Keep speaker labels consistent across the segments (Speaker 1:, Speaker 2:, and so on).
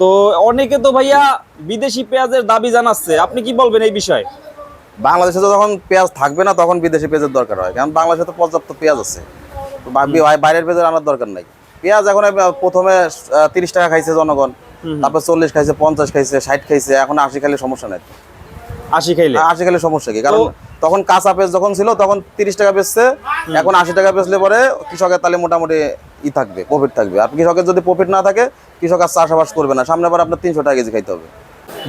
Speaker 1: তো অনেকে তো ভাইয়া বিদেশি পেঁয়াজের দাবি জানাচ্ছে। আপনি কি বলবেন এই বিষয়ে?
Speaker 2: বাংলাদেশে তো যখন পেঁয়াজ থাকবে না তখন বিদেশি পেঁয়াজের দরকার হয়। কারণ বাংলাদেশে তো পর্যাপ্ত পেঁয়াজ আছে। বাইরের পেঁয়াজের আনার দরকার নাই। পেঁয়াজ এখন প্রথমে তিরিশ টাকা খাইছে জনগণ। তারপর চল্লিশ খাইছে পঞ্চাশ খাইছে ষাট খাইছে। এখন আশি খাইলে সমস্যা নেই।
Speaker 1: আশি খাইলে।
Speaker 2: আশি খাইলে সমস্যা কি? কারণ তখন কাঁচা পেস যখন ছিল তখন তিরিশ টাকা বেচছে এখন আশি টাকা বেচলে পরে কৃষকের তাহলে মোটামুটি ই থাকবে প্রফিট থাকবে। আর কৃষকের যদি প্রফিট না থাকে কৃষক আর চাষাবাস করবে না। সামনে পরে আপনার তিনশো টাকা কেজি খাইতে হবে।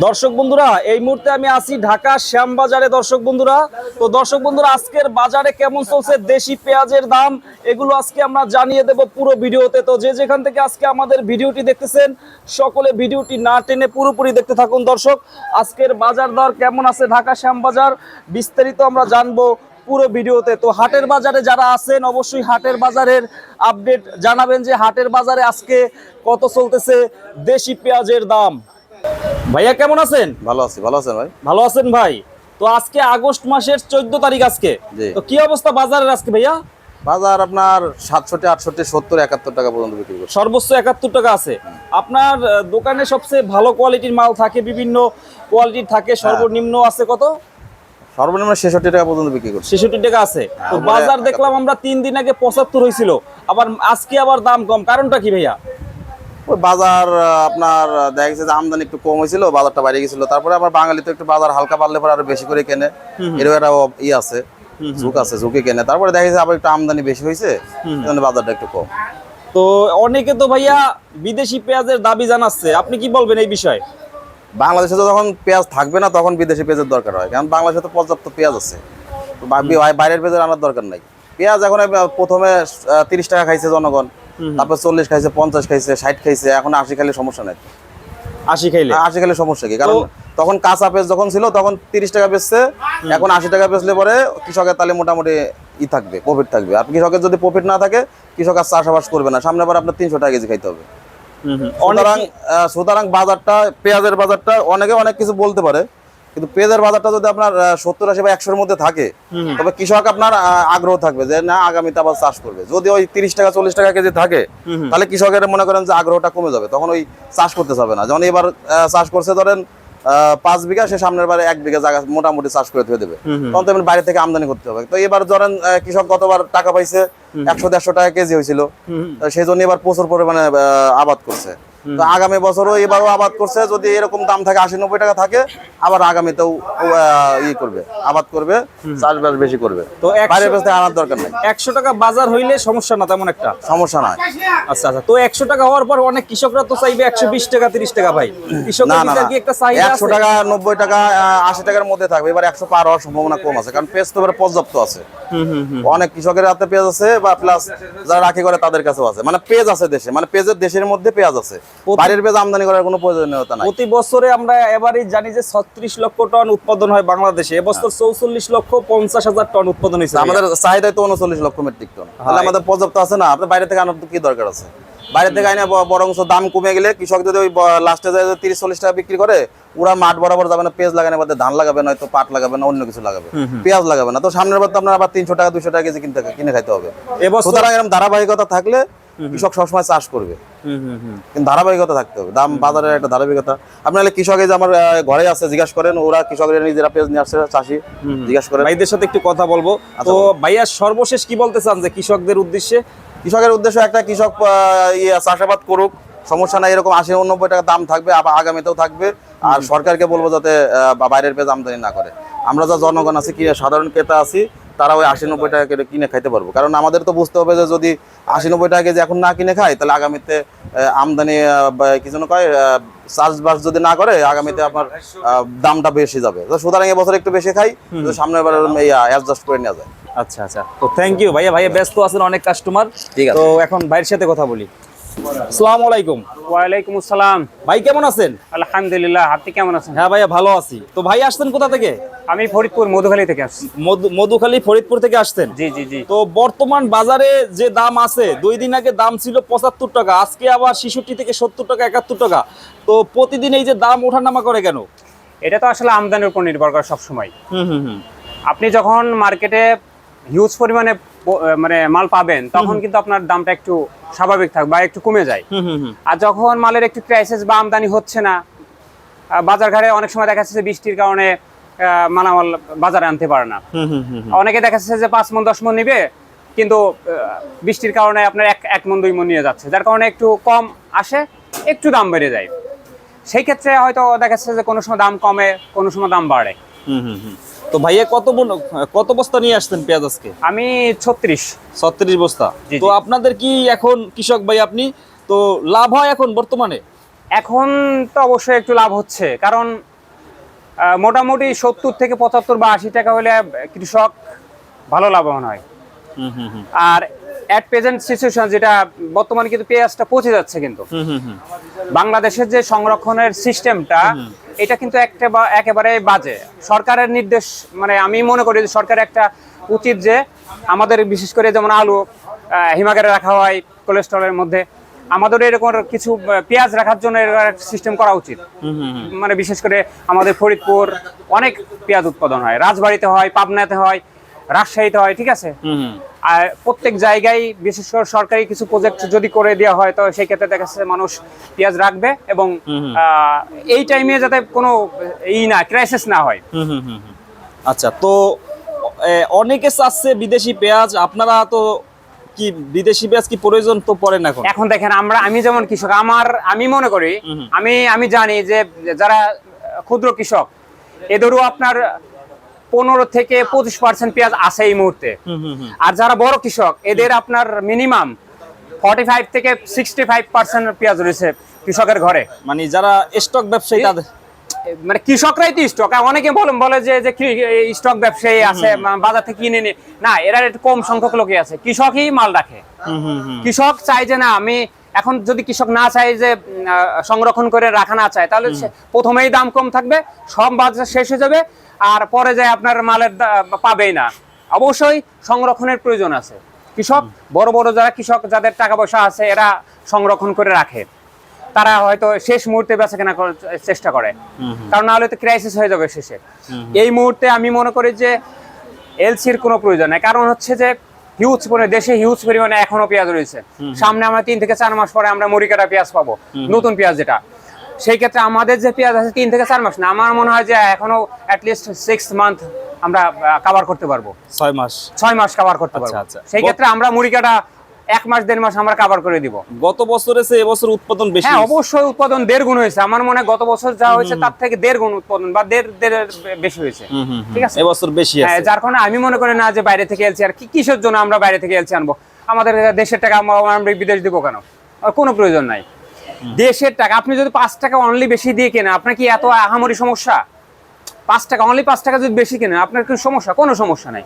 Speaker 1: দর্শক বন্ধুরা, এই মুহূর্তে আমি আছি ঢাকা শ্যামবাজারে। দর্শক বন্ধুরা, তো দর্শক বন্ধুরা, আজকের বাজারে কেমন চলছে? দেশি পেঁয়াজের দাম, এগুলো আজকে আমরা জানিয়ে দেব পুরো ভিডিওতে। তো যে যেখান থেকে আজকে আমাদের ভিডিওটি দেখতেছেন, সকলে ভিডিওটি না টেনে পুরোপুরি দেখতে থাকুন। দর্শক, আজকের বাজার দর কেমন আছে ঢাকা শ্যামবাজার? বিস্তারিত আমরা জানব পুরো ভিডিওতে। তো হাটের বাজারে যারা আছেন, অবশ্যই হাটের বাজারের আপডেট জানাবেন যে হাটের বাজারে আজকে কত চলতেছে দেশি পেঁয়াজের দাম। ভাইয়া কেমন আছেন?
Speaker 2: ভালো আছি ভালো আছেন ভাই?
Speaker 1: ভালো আছেন ভাই। তো আজকে আগস্ট মাসের চোদ্দ তারিখ আজকে। তো কি অবস্থা বাজারের আজকে ভাইয়া?
Speaker 2: বাজার আপনার সাতষট্টি আটষট্টি সত্তর একাত্তর টাকা পর্যন্ত বিক্রি করছে।
Speaker 1: সর্বোচ্চ একাত্তর টাকা আছে। আপনার দোকানে সবচেয়ে ভালো কোয়ালিটির মাল থাকে বিভিন্ন কোয়ালিটির থাকে
Speaker 2: হ্যাঁ।
Speaker 1: সর্বনিম্ন আছে কত?
Speaker 2: সর্বনিম্ন ছেষট্টি টাকা পর্যন্ত বিক্রি করছে।
Speaker 1: ছেষট্টি টাকা আছে। তো
Speaker 2: হ্যাঁ,
Speaker 1: বাজার দেখলাম আমরা তিন দিন আগে পঁচাত্তর হয়েছিল। আবার আজকে আবার দাম কম। কারণটা কি ভাইয়া?
Speaker 2: ওই বাজার আপনার দেখা গেছে যে আমদানি একটু কম হয়েছিল বাজারটা বাইরে গেছিল। তারপরে আবার বাঙালি তো একটু বাজার হালকা পারলে পরে আরও বেশি করে কেনে। এরকম একটা ই আছে ঝুঁক আছে ঝুঁকে কেনে। তারপরে দেখা গেছে আবার একটু আমদানি বেশি হয়েছে বাজারটা একটু কম।
Speaker 1: তো অনেকে তো ভাইয়া বিদেশি পেঁয়াজের দাবি জানাচ্ছে। আপনি কি বলবেন এই বিষয়ে?
Speaker 2: বাংলাদেশে তো যখন পেঁয়াজ থাকবে না তখন বিদেশি পেঁয়াজের দরকার হয়। কারণ বাংলাদেশে তো পর্যাপ্ত পেঁয়াজ আছে। বাইরের পেঁয়াজের আনার দরকার নাই। পেঁয়াজ এখন প্রথমে তিরিশ টাকা খাইছে জনগণ। তারপর চল্লিশ খাইছে পঞ্চাশ খাইছে ষাট খাইছে এখন আশি খাইলে সমস্যা নাই।
Speaker 1: আশি খাইলে?
Speaker 2: আশি খাইলে সমস্যা কি? কারণ তখন কাঁচা পেঁয়াজ যখন ছিল তখন তিরিশ টাকা বেচছে এখন আশি টাকা বেচলে পরে কৃষকের তাহলে মোটামুটি ই থাকবে প্রফিট থাকবে। আর কৃষকের যদি প্রফিট না থাকে কৃষক আর চাষাবাস করবে না। সামনে বার আপনার তিনশো টাকা কেজি খাইতে হবে। সুতরাং বাজারটা পেঁয়াজের বাজারটা অনেকে অনেক কিছু বলতে পারে কিন্তু পেঁয়াজের বাজারটা যদি আপনার সত্তর আশি বা একশোর মধ্যে থাকে তবে কৃষক আপনার আগ্রহ থাকবে যে না আগামীতে আবার চাষ করবে। যদি ওই তিরিশ টাকা চল্লিশ টাকা কেজি থাকে তাহলে কৃষকের মনে করেন যে আগ্রহটা কমে যাবে। তখন ওই চাষ করতে যাবে না। যেমন এবার চাষ করছে ধরেন আহ, পাঁচ বিঘা সে সামনের বারে এক বিঘা জায়গা মোটামুটি চাষ করে ধুয়ে দেবে। তখন তো বাইরে থেকে আমদানি করতে হবে। তো এবার ধরেন কৃষক গতবার টাকা পাইছে একশো দেড়শো টাকা কেজি হয়েছিল। সেই জন্য এবার প্রচুর পরিমাণে আহ, আবাদ করছে। তো আগামী বছরও এবারও আবাদ করছে যদি এরকম দাম থাকে আশি নব্বই টাকা থাকে আবার আগামীতেও আহ, ই করবে আবাদ করবে চাষবাস বেশি করবে।
Speaker 1: তো
Speaker 2: আনার দরকার নাই।
Speaker 1: একশো টাকা বাজার হইলে সমস্যা না তেমন একটা?
Speaker 2: সমস্যা নাই।
Speaker 1: আচ্ছা আচ্ছা তো একশো টাকা হওয়ার পর অনেক কৃষকরা তো চাইবে একশো বিশ টাকা তিরিশ টাকা ভাই।
Speaker 2: না
Speaker 1: কৃষকের
Speaker 2: না
Speaker 1: ভিতরে কি একটা চাহিদা
Speaker 2: একশো টাকা নব্বই টাকা আশি টাকার মধ্যে থাকবে। এবার একশো পার হওয়ার সম্ভাবনা কম আছে কারণ পেঁয়াজ তো এবার পর্যাপ্ত আছে। অনেক কৃষকের হাতে পেঁয়াজ আছে বা প্লাস যারা রাখি করে তাদের কাছেও আছে। মানে পেঁয়াজ আছে দেশে মানে পেঁয়াজের দেশের মধ্যে পেঁয়াজ আছে। বাইরের পেঁয়াজ আমদানি করার কোনো প্রয়োজনীয়তা নাই।
Speaker 1: প্রতি বছরে আমরা এবারই জানি যে ছত্রিশ লক্ষ টন উৎপাদন হয় বাংলাদেশে। এবছর চৌচল্লিশ লক্ষ পঞ্চাশ হাজার টন উৎপাদন হয়েছে।
Speaker 2: আমাদের চাহিদা তো উনচল্লিশ লক্ষ মেট্রিক টন। তাহলে আমাদের পর্যাপ্ত আছে না? আপনার বাইরে থেকে আনার কি দরকার আছে? বাইরে থেকে আইনে বরং দাম কমে গেলে কৃষক যদি ওই লাস্টে যায় তিরিশ চল্লিশ টাকা বিক্রি করে ওরা মাঠ বরাবর যাবে না পেঁয়াজ লাগানো বাদে ধান লাগাবে না নয়তো পাট লাগাবে না অন্য কিছু লাগাবে। পেঁয়াজ লাগাবে না। তো সামনের বার তো আপনার আবার তিনশো টাকা দুশো টাকা কেজি কিনতে কিনে খাইতে হবে।
Speaker 1: এবছর
Speaker 2: সুতরাং এরকম ধারাবাহিকতা থাকলে কৃষক সবসময় চাষ করবে। কিন্তু ধারাবাহিকতা থাকতে হবে। দাম বাজারের একটা ধারাবাহিকতা। আপনি নাহলে কৃষক যে আমার ঘরে আছে জিজ্ঞাসা করেন ওরা কৃষকের নিজেরা পেঁয়াজ নিয়ে আসছে চাষি জিজ্ঞাসা করেন।
Speaker 1: ভাইদের সাথে একটু কথা বলব। তো ভাইয়া সর্বশেষ কি বলতে চান যে কৃষকদের উদ্দেশ্যে?
Speaker 2: কৃষকের উদ্দেশ্য একটা কৃষক ইয়ে চাষাবাদ করুক। সমস্যা নাই এরকম আশি উনব্বই টাকা দাম থাকবে আবার আগামীতেও থাকবে। আর সরকারকে বলব যাতে বাইরের পেঁয়াজ আমদানি না করে। আমরা যা জনগণ আছি কি সাধারণ ক্রেতা আছি তারা ওই আশি নব্বই টাকা করে কিনে খাইতে পারব। কারণ আমাদের তো বুঝতে হবে যে যদি আশি নব্বই টাকা কেজি এখন না কিনে খাই তাহলে আগামীতে আমদানি কি যেন কয় চাষবাস যদি না করে আগামীতে আপনার দামটা বেশি যাবে। তো সুতরাং এবছর একটু বেশি খাই তো সামনের বার অ্যাডজাস্ট করে নেওয়া যায়।
Speaker 1: আচ্ছা আচ্ছা। তো থ্যাংক ইউ ভাইয়া। ভাইয়া ব্যস্ত আছেন অনেক কাস্টমার
Speaker 2: ঠিক আছে।
Speaker 1: তো এখন ভাইয়ের সাথে কথা বলি। আসসালামু আলাইকুম।
Speaker 3: ওয়ালাইকুম আসসালাম।
Speaker 1: ভাই কেমন আছেন?
Speaker 3: আলহামদুলিল্লাহ আপনি কেমন আছেন?
Speaker 1: হ্যাঁ ভাইয়া ভালো আছি। তো ভাই আসছেন কোথা থেকে?
Speaker 3: আমি ফরিদপুর মধুখালী থেকে আসছি।
Speaker 1: মধুখালী ফরিদপুর থেকে আসছেন?
Speaker 3: জি জি জি।
Speaker 1: তো বর্তমান বাজারে যে দাম আছে দুই দিন আগে দাম ছিল পঁচাত্তর টাকা আজকে আবার ছেষট্টি থেকে সত্তর টাকা একাত্তর টাকা। তো প্রতিদিন এই যে দাম ওঠানামা করে কেন?
Speaker 3: এটা তো আসলে আমদানির উপর নির্ভর করে সবসময়।
Speaker 1: হুম হুম হুম।
Speaker 3: আপনি যখন মার্কেটে হিউজ পরিমাণে মানে মাল পাবেন তখন কিন্তু আপনার দামটা একটু স্বাভাবিক থাকবে বা একটু কমে যায়। আর যখন মালের একটু ক্রাইসিস বা আমদানি হচ্ছে না বাজার ঘাটে অনেক সময় দেখা যাচ্ছে বৃষ্টির কারণে মালামাল বাজারে আনতে পারে না। অনেকে দেখা যাচ্ছে যে পাঁচ মন দশ মন নিবে কিন্তু বৃষ্টির কারণে আপনার এক এক মন দুই মন নিয়ে যাচ্ছে যার কারণে একটু কম আসে একটু দাম বেড়ে যায়। সেই ক্ষেত্রে হয়তো দেখা যাচ্ছে যে কোনো সময় দাম কমে কোনো সময় দাম বাড়ে।
Speaker 1: তো ভাইয়া কত কত বস্তা নিয়ে আসতেন পেঁয়াজ আজকে?
Speaker 3: আমি ছত্রিশ।
Speaker 1: ছত্রিশ বস্তা। তো আপনাদের কি এখন কৃষক ভাই আপনি তো লাভ হয় এখন বর্তমানে?
Speaker 3: এখন তো অবশ্যই একটু লাভ হচ্ছে কারণ মোটামুটি সত্তর থেকে পঁচাত্তর বা আশি টাকা হলে কৃষক ভালো লাভবান হয়।
Speaker 1: হুম হুম হুম।
Speaker 3: আর অ্যাট প্রেজেন্ট সিচুয়েশন যেটা বর্তমানে কিন্তু পেঁয়াজটা পচে যাচ্ছে কিন্তু।
Speaker 1: হুম হুম হুম।
Speaker 3: বাংলাদেশের যে সংরক্ষণের সিস্টেমটা এটা কিন্তু একটা বা- একেবারে বাজে। সরকারের নির্দেশ মানে আমি মনে করি যে সরকার একটা উচিত যে আমাদের বিশেষ করে যেমন আলু হিমাগারে রাখা হয় কোলেস্ট্রলের মধ্যে আমাদের এরকম কিছু পেঁয়াজ রাখার জন্য এরকম সিস্টেম করা উচিত। মানে বিশেষ করে আমাদের ফরিদপুর অনেক পেঁয়াজ উৎপাদন হয়। রাজবাড়িতে হয় পাবনাতে হয় রাজশাহীতে হয় ঠিক আছে? আর প্রত্যেক জায়গায় বিশেষ করে সরকারি কিছু প্রজেক্ট যদি করে দেওয়া হয় তো সেই ক্ষেত্রে দেখা যাচ্ছে মানুষ পেঁয়াজ রাখবে এবং এই টাইমে যাতে কোনো ই না ক্রাইসিস না হয়।
Speaker 1: আচ্ছা তো অনেকে চাচ্ছে বিদেশি পেঁয়াজ আপনারা তো কি বিদেশি পেঁয়াজ কি প্রয়োজন তো পড়ে না এখন?
Speaker 3: এখন দেখেন আমরা আমি যেমন কৃষক আমার আমি মনে করি আমি আমি জানি যে যারা ক্ষুদ্র কৃষক এদেরও আপনার পনেরো থেকে পঁচিশ পার্সেন্ট পেঁয়াজ আছে এই মুহূর্তে। আর যারা বড় কৃষক এদের আপনার মিনিমাম ফর্টি ফাইভ থেকে সিক্সটি ফাইভ পার্সেন্ট পেঁয়াজ রয়েছে কৃষকের ঘরে।
Speaker 1: মানে যারা স্টক ব্যবসায়ী তাদের
Speaker 3: মানে কৃষকরাই তো স্টক অনেকে বলে বলে যে যে স্টক ব্যবসায়ী আছে বাজার থেকে কিনে নি না এরা একটু কম সংখ্যক লোকই আছে। কৃষকই মাল রাখে। কৃষক চাই যে না আমি এখন যদি কৃষক না চায় যে সংরক্ষণ করে রাখা না চায় তাহলে প্রথমেই দাম কম থাকবে সব বাজার শেষ হয়ে যাবে আর পরে যায় আপনার মালের পাবেই না। অবশ্যই সংরক্ষণের প্রয়োজন আছে। কৃষক বড় বড় যারা কৃষক যাদের টাকা পয়সা আছে এরা সংরক্ষণ করে রাখে। তারা হয়তো শেষ মুহূর্তে বেচা কেনা করার চেষ্টা করে। কারণ না হলে তো ক্রাইসিস হয়ে যাবে শেষে। এই মুহূর্তে আমি মনে করি যে এলসির কোনো প্রয়োজন নেই। কারণ হচ্ছে যে হিউজ পরিমাণে দেশে হিউজ পরিমাণে এখনও পেঁয়াজ রয়েছে। সামনে আমরা তিন থেকে চার মাস পরে আমরা মরিকাটা পেঁয়াজ পাবো। নতুন পেঁয়াজ যেটা। সেই ক্ষেত্রে আমাদের যে পেঁয়াজ আছে তিন থেকে চার মাস না আমার মনে হয় যে এখনও অ্যাটলিস্ট সিক্স মান্থ আমরা কাভার করতে পারব।
Speaker 1: ছয় মাস।
Speaker 3: ছয় মাস কাভার করতে পারব।
Speaker 1: আচ্ছা, আচ্ছা।
Speaker 3: সেই ক্ষেত্রে আমরা মুড়িকাটা এক মাস দেড় মাস আমরা কাভার করে দিব।
Speaker 1: গত বছরে সে এবছর উৎপাদন বেশি
Speaker 3: হ্যাঁ অবশ্যই উৎপাদন দেড় গুণ হয়েছে। আমার মনে গত বছর যা হয়েছে তার থেকে দেড় গুণ উৎপাদন বা দেড় দেড় বেশি হয়েছে। ঠিক আছে?
Speaker 1: এবছর বেশি
Speaker 3: হ্যাঁ, যার কারণে আমি মনে করি না যে বাইরে থেকে এলসি আর কি কিসের জন্য আমরা বাইরে থেকে এলসি আনব? আমাদের দেশের টাকা আমরা আমরা বিদেশ দিব কেন? আর কোনো প্রয়োজন নাই। দেশের টাকা, আপনি যদি পাঁচ টাকা অনলি বেশি দিয়ে কেনেন, আপনার কি এত আহামরি সমস্যা? পাঁচ টাকা অনলি পাঁচ টাকা যদি বেশি কেনেন, আপনার কি সমস্যা? কোনো সমস্যা নাই।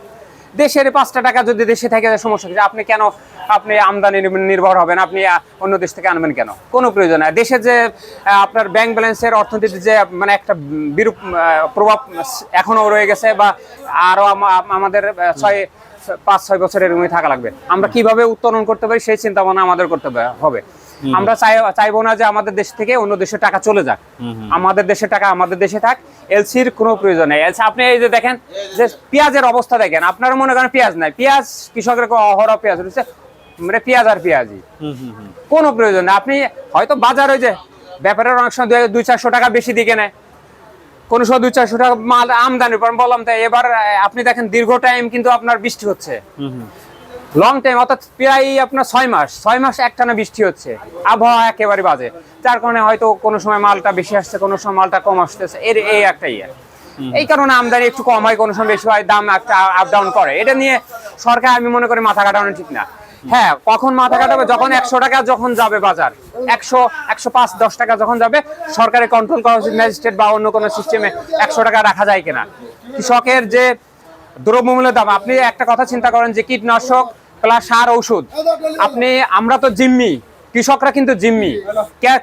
Speaker 3: দেশের পাঁচটা টাকা যদি দেশে থাকে সমস্যা কি? আপনি কেন আপনি আমদানি নির্ভর হবেন? আপনি অন্য দেশ থেকে আনবেন কেন? কোনো প্রয়োজন নাই। দেশের যে আপনার ব্যাংক ব্যালেন্সের অর্থনীতিতে যে মানে একটা বিরূপ প্রভাব এখনও রয়ে গেছে বা আরও আমা- আমাদের ছয়, পাঁচ, ছয় বছরের এরকমই থাকা লাগবে। আমরা কীভাবে উত্তোলন করতে পারি, সেই চিন্তা ভাবনা আমাদের করতে হবে। আমরা চাইব না যে আমাদের দেশ থেকে অন্য দেশে টাকা চলে যাক। আমাদের দেশে টাকা আমাদের দেশে থাক এলসির কোনো প্রয়োজন নেই। এলসি আপনি এই যে দেখেন যে পেঁয়াজের অবস্থা দেখেন আপনারা মনে করেন পেঁয়াজ নাই। পেঁয়াজ কৃষকের অহরহ পেঁয়াজ রয়েছে মানে পেঁয়াজ আর পেঁয়াজই। কোনো প্রয়োজন নেই। আপনি হয়তো বাজার ওই যে ব্যাপারের অনেক সময় দুই- চারশো টাকা বেশি দিকে নেয়। কোনো সময় দুই চারশো টাকা মাল আমদানি বললাম তাই এবার আপনি দেখেন দীর্ঘ টাইম কিন্তু আপনার বৃষ্টি হচ্ছে। লং টাইম অর্থাৎ প্রায় আপনার ছয় মাস ছয় মাস একটানা বৃষ্টি হচ্ছে। আবহাওয়া একেবারে বাজে। যার কারণে হয়তো কোনো সময় মালটা বেশি আসছে কোনো সময় মালটা কম আসতেছে। এর এই একটা ইয়ে। এই কারণে আমদানি একটু কম হয় কোনো সময় বেশি হয় দাম একটা আপ ডাউন করে। এটা নিয়ে সরকার আমি মনে করি মাথা কাটানো ঠিক না। হ্যাঁ কখন মাথা কাটাবে? যখন একশো টাকা যখন যাবে বাজার একশো একশো পাঁচ দশ টাকা যখন যাবে সরকারের কন্ট্রোল করা উচিত ম্যাজিস্ট্রেট বা অন্য কোনো সিস্টেমে একশো টাকা রাখা যায় কিনা। কৃষকের যে দ্রব্যমূল্যের দাম আপনি একটা কথা চিন্তা করেন যে কীটনাশক প্লাস সার ঔষধ। আপনি, আমরা তো জিম্মি। কৃষকরা কিন্তু জিম্মি।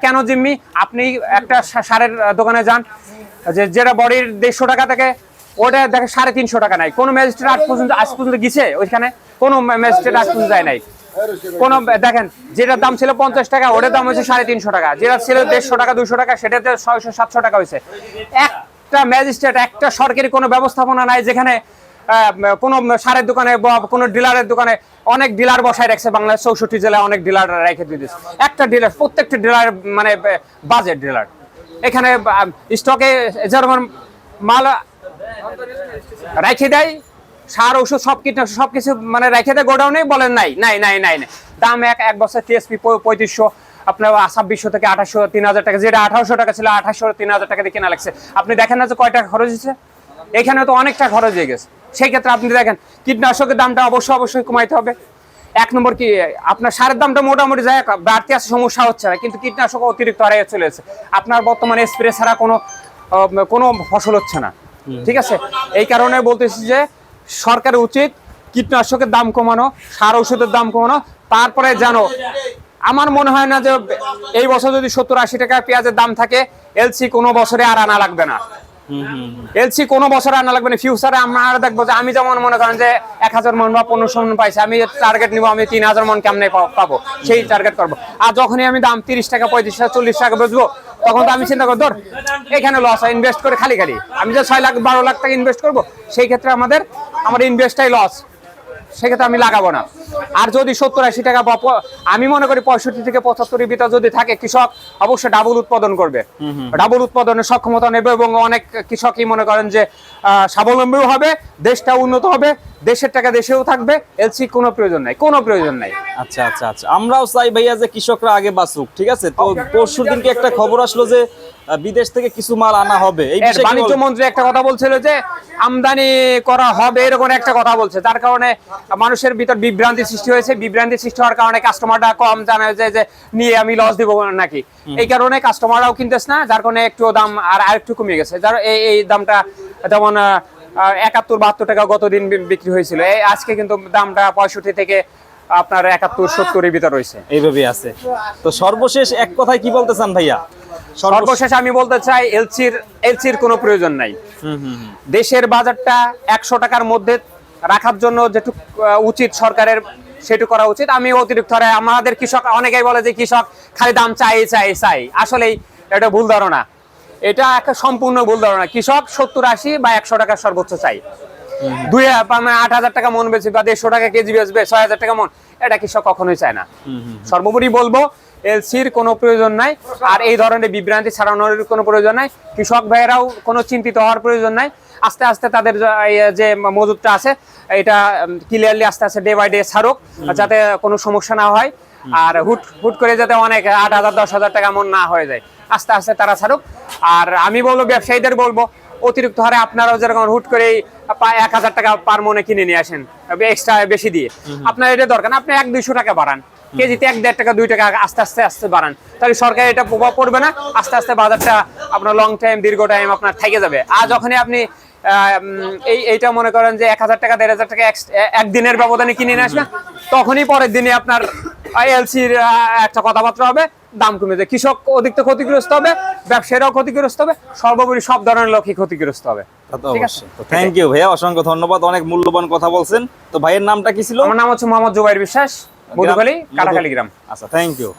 Speaker 3: কেন জিম্মি? আপনি একটা সারের দোকানে যান, যে, যেটা বডির দেড়শো টাকা থেকে, ওটা দেখে সাড়ে তিনশো টাকা নাই। কোনো ম্যাজিস্ট্রেট আজ পর্যন্ত আজ পর্যন্ত গেছে ওইখানে? কোনো ম্যাজিস্ট্রেট আজ পর্যন্ত যায় নাই। কোন দেখেন, যেটার দাম ছিল পঞ্চাশ টাকা, ওটার দাম হচ্ছে সাড়ে তিনশো টাকা। যেটা ছিল দেড়শো টাকা দুশো টাকা, সেটাতে ছয়শো, সাতশো টাকা হয়েছে। একটা ম্যাজিস্ট্রেট, একটা সরকারি কোনো ব্যবস্থাপনা নাই যেখানে কোনো সারের দোকানে বা কোনো ডিলারের দোকানে অনেক ডিলার বসায় রাখছে, বাংলাদেশ চৌষট্টি জেলায় অনেক ডিলার রেখে দিয়ে দিচ্ছে একটা ডিলার, প্রত্যেকটা ডিলার মানে বাজেট ডিলার। এখানে স্টকে যেরকম মাল রেখে দেয়, সার, ওষুধ, সব কীটনাশক সব কিছু মানে রেখে দেয় গোডাউনে বলেন নাই নাই নাই নাই নাই। দাম এক এক বছর টিএসপি পঁয়ত্রিশশো, আপনার ছাব্বিশশো থেকে আঠাশশো, তিন হাজার টাকা, যেটা আঠারোশো টাকা ছিল, আঠাশশো, তিন হাজার টাকা দিয়ে কেনা লাগছে। আপনি দেখেন না যে কয় টাকা খরচ হয়েছে? এখানে তো অনেকটা খরচ হয়ে গেছে। সেই ক্ষেত্রে আপনি দেখেন কীটনাশকের দামটা অবশ্যই অবশ্যই কমাইতে হবে। এক নম্বর কি আপনার সারের দামটা মোটামুটি যায় বাড়তি আছে সমস্যা হচ্ছে না কিন্তু কীটনাশক অতিরিক্ত হারে চলে এসেছে। আপনার বর্তমানে স্প্রে ছাড়া কোনো কোনো ফসল হচ্ছে না। ঠিক আছে? এই কারণে বলতেছি যে সরকার উচিত কীটনাশকের দাম কমানো সার ওষুধের দাম কমানো। তারপরে জানো আমার মনে হয় না যে এই বছর যদি সত্তর আশি টাকা পেঁয়াজের দাম থাকে এলসি কোনো বছরে আর আনা লাগবে না। এলসি কোনো বছর আনা লাগবে না। ফিউচারে আমরা দেখব যে আমি যেমন মনে করেন যে এক হাজার মন বা পনেরোশো মন পাইছি, আমি টার্গেট নিব, আমি তিন হাজার মন কেমনে পাবো? সেই টার্গেট করব। আর যখনই আমি দাম তিরিশ টাকা, পঁয়ত্রিশ টাকা, চল্লিশ টাকা বুঝব তখন তো আমি চিন্তা করব ধর, এখানে লস হয় ইনভেস্ট করে খালি খালি। আমি যে ছয় লাখ, বারো লাখ টাকা ইনভেস্ট করব, সেই ক্ষেত্রে আমাদের, আমার ইনভেস্টটাই লস সেক্ষেত্রে আমি লাগাবো না। আর যদি সত্তর আশি টাকা বা আমি মনে করি পঁয়ষট্টি থেকে পঁচাত্তরের ভিতর যদি থাকে কৃষক অবশ্যই ডাবল উৎপাদন করবে। ডাবল উৎপাদনের সক্ষমতা নেবে এবং অনেক কৃষকই মনে করেন যে স্বাবলম্বীও হবে দেশটা উন্নত হবে দেশের টাকা দেশেও থাকবে এলসি কোনো প্রয়োজন নাই কোনো প্রয়োজন নাই।
Speaker 1: আচ্ছা আচ্ছা আচ্ছা। আমরাও চাই ভাইয়া যে কৃষকরা আগে বাঁচুক ঠিক আছে? তো পরশুর দিনকে একটা খবর আসলো যে বিদেশ থেকে কিছু মাল আনা হবে। এই বিষয়ে
Speaker 3: বাণিজ্য মন্ত্রী একটা কথা বলছিল যে আমদানি করা হবে এরকম একটা কথা বলছে। তার কারণে মানুষের ভিতর বিভ্রান্তি সৃষ্টি হয়েছে। বিভ্রান্তি সৃষ্টি হওয়ার কারণে কাস্টমারটা কম জানে যে যে নিয়ে আমি লস দিব নাকি। এই কারণে কাস্টমাররাও কিনতেছে না যার কারণে একটু দাম আর আরেকটু কমে গেছে। যার এই এই দামটা যেমন একাত্তর বাহাত্তর টাকা গতদিন বিক্রি হয়েছিল। এই আজকে কিন্তু দামটা পঁয়ষট্টি থেকে আপনার একাত্তর সত্তরের ভিতর রয়েছে।
Speaker 1: এইভাবেই আছে। তো সর্বশেষ এক কথায় কি বলতে চান ভাইয়া? সর্বশেষ
Speaker 3: আমি বলতে চাই এলসির এলসির কোনো প্রয়োজন নাই।
Speaker 1: হুম হুম হুম।
Speaker 3: দেশের বাজারটা একশো টাকার মধ্যে রাখার জন্য যেটুক উচিত সরকারের সেটু করা উচিত। আমি অতিরিক্ত হারে আমাদের কৃষক অনেকেই বলে যে কৃষক খালি দাম চাই চাই চাই। আসলেই এটা ভুল ধারণা। এটা একটা সম্পূর্ণ ভুল ধারণা। কৃষক সত্তর আশি বা একশো টাকার সর্বোচ্চ চাই। দুই মানে আট হাজার টাকা মন বেচবে বা দেড়শো টাকা কেজি বেচবে ছয় হাজার টাকা মন এটা কৃষক কখনোই চায় না। সর্বোপরি বলব এলসির কোনো প্রয়োজন নাই আর এই ধরনের বিভ্রান্তি ছড়ানোর কোনো প্রয়োজন নাই। কৃষক ভাইয়েরাও কোনো চিন্তিত হওয়ার প্রয়োজন নাই। আস্তে আস্তে তাদের যে মজুদটা আছে এটা ক্লিয়ারলি আস্তে আস্তে ডে বাই ডে ছাড়ুক যাতে কোনো সমস্যা না হয়। আর হুট হুট করে যাতে অনেক আট হাজার দশ হাজার টাকা মন না হয়ে যায় আস্তে আস্তে তারা ছাড়ুক। আর আমি বলব ব্যবসায়ীদের বলব অতিরিক্ত হারে আপনারাও যেরকম হুট করে এক হাজার টাকা পার মনে কিনে নিয়ে আসেন এক্সট্রা বেশি দিয়ে। আপনার এটা দরকার আপনি এক দুইশো টাকা বাড়ান। কেজিতে এক দেড় টাকা দুই টাকা আস্তে আস্তে আস্তে বাড়ান। তাহলে সরকার এটা প্রভাব পড়বে না আস্তে আস্তে বাজারটা আপনার লং টাইম দীর্ঘ টাইম আপনার থেকে যাবে। আর যখনই আপনি এই এইটা মনে করেন যে এক হাজার টাকা দেড় হাজার টাকা একদিনের ব্যবধানে কিনে নিয়ে আসবেন তখনই পরের দিনে আপনার এলসির একটা কথাবার্তা হবে দাম কমে যায়। কৃষক অধিক ক্ষতিগ্রস্ত হবে ব্যবসায়ীরাও ক্ষতিগ্রস্ত হবে সর্বোপরি সব ধরনের লোকই ক্ষতিগ্রস্ত হবে। ঠিক আছে?
Speaker 1: থ্যাংক ইউ ভাইয়া অসংখ্য ধন্যবাদ অনেক মূল্যবান কথা বলছেন। তো ভাইয়ের নামটা কি ছিল?
Speaker 3: আমার নাম হচ্ছে মোহাম্মদ জুবাইর বিশ্বাস মধুখালী কাটাখালী গ্রাম।
Speaker 1: আচ্ছা থ্যাংক ইউ